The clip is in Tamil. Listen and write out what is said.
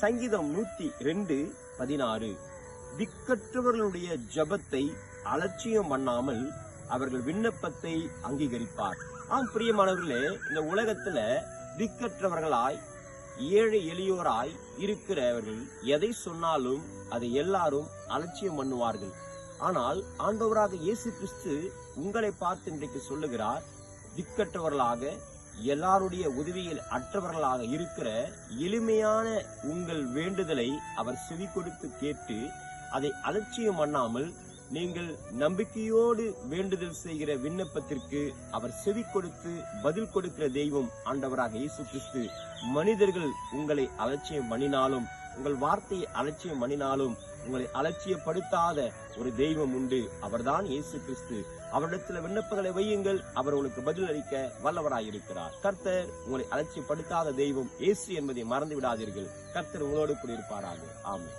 சங்கீதம் நூத்தி ரெண்டு பதினாறு. திக்கற்றவர்களுடைய ஜபத்தை அலட்சியம் பண்ணாமல் அவர்கள் விண்ணப்பத்தை அங்கீகரிப்பார். ஆம் பிரியமானவர்களே இந்த உலகத்துல திக்கற்றவர்களாய் ஏழை எளியோராய் இருக்கிறவர்கள் எதை சொன்னாலும் அதை எல்லாரும் அலட்சியம் பண்ணுவார்கள். ஆனால் ஆண்டவராக இயேசு கிறிஸ்து உங்களை பார்த்து இன்றைக்கு சொல்லுகிறார் திக்கற்றவர்களாக எல்லாருடைய உதவியில் அற்றவர்களாக இருக்கிற எளிமையான உங்கள் வேண்டுதலை அவர் செவி கொடுத்து கேட்டு அதை அலட்சியம் பண்ணாமல் நீங்கள் நம்பிக்கையோடு வேண்டுதல் செய்கிற விண்ணப்பத்திற்கு அவர் செவி கொடுத்து பதில் கொடுக்கிற தெய்வம் ஆண்டவராக இயேசு கிறிஸ்து. மனிதர்கள் உங்களை அலட்சியம் பண்ணினாலும் உங்கள் வார்த்தையை அலட்சியம் பண்ணினாலும் உங்களை அலட்சியப்படுத்தாத ஒரு தெய்வம் உண்டு. அவர்தான் இயேசு கிறிஸ்து. அவரிடத்தில் விண்ணப்பங்களை வையுங்கள். அவர் உங்களுக்கு பதில் அளிக்க வல்லவராயிருக்கிறார். கர்த்தர் உங்களை அலட்சியப்படுத்தாத தெய்வம் இயேசு என்பதை மறந்து விடாதீர்கள் கர்த்தர் உங்களோடு கூட ஆமாம்